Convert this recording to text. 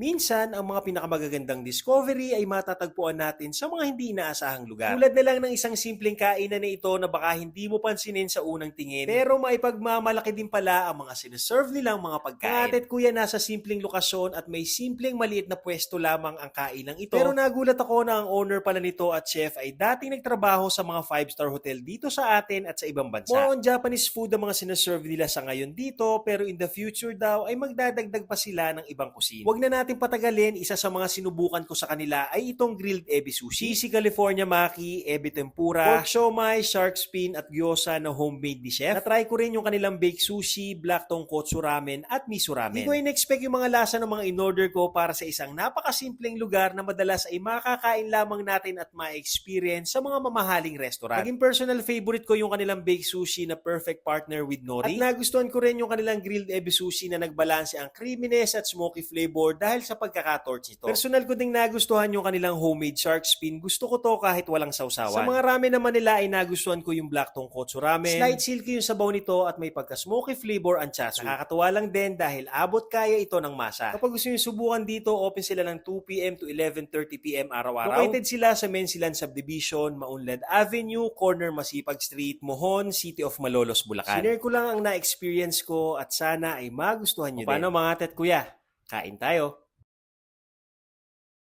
Minsan, ang mga pinakamagagandang discovery ay matatagpuan natin sa mga hindi inaasahang lugar. Tulad na lang ng isang simpleng kainan na ito na baka hindi mo pansinin sa unang tingin, pero maipagmamalaki din pala ang mga sinaserve nilang mga pagkain. At kuya, nasa simpleng lokasyon at may simpleng maliit na pwesto lamang ang kainang ito. Pero nagulat ako na ang owner pala nito at chef ay dating nagtrabaho sa mga 5-star hotel dito sa atin at sa ibang bansa. More on Japanese food ang mga sinaserve nila sa ngayon dito, pero in the future daw ay magdadagdag pa sila ng ibang kusina. Huwag na natin patagalin, isa sa mga sinubukan ko sa kanila ay itong grilled ebi sushi. Cheesy California maki, ebi tempura, pork siomai, shark fin at gyoza na homemade ni chef. Na-try ko rin yung kanilang baked sushi, black tonkotsu ramen at miso ramen. Hindi ko in-expect yung mga lasa ng mga in-order ko para sa isang napakasimpleng lugar na madalas ay makakain lamang natin at ma-experience sa mga mamahaling restaurant. Naging personal favorite ko yung kanilang baked sushi na perfect partner with nori. At nagustuhan ko rin yung kanilang grilled ebi sushi na nagbalanse ang creaminess at smoky flavor dahil sa pagkakatorch nito. Personal ko ding nagustuhan yung kanilang homemade shark fin. Gusto ko to kahit walang sausawan. Sa mga ramen naman nila ay nagustuhan ko yung black tonkotsu ramen. Slight silky yung sabaw nito at may pagka-smoky flavor ang chasu. Nakakatuwa lang din dahil abot kaya ito ng masa. Kapag gusto nyo subukan dito, open sila ng 2pm to 11.30pm araw-araw. Located sila sa Mensilan Subdivision, Maunlad Avenue, corner Masipag Street, Mohon, City of Malolos, Bulacan. Sinare ko lang ang na-experience ko at sana ay magustuhan nyo din. Paano mga tet kuya? Kain tayo.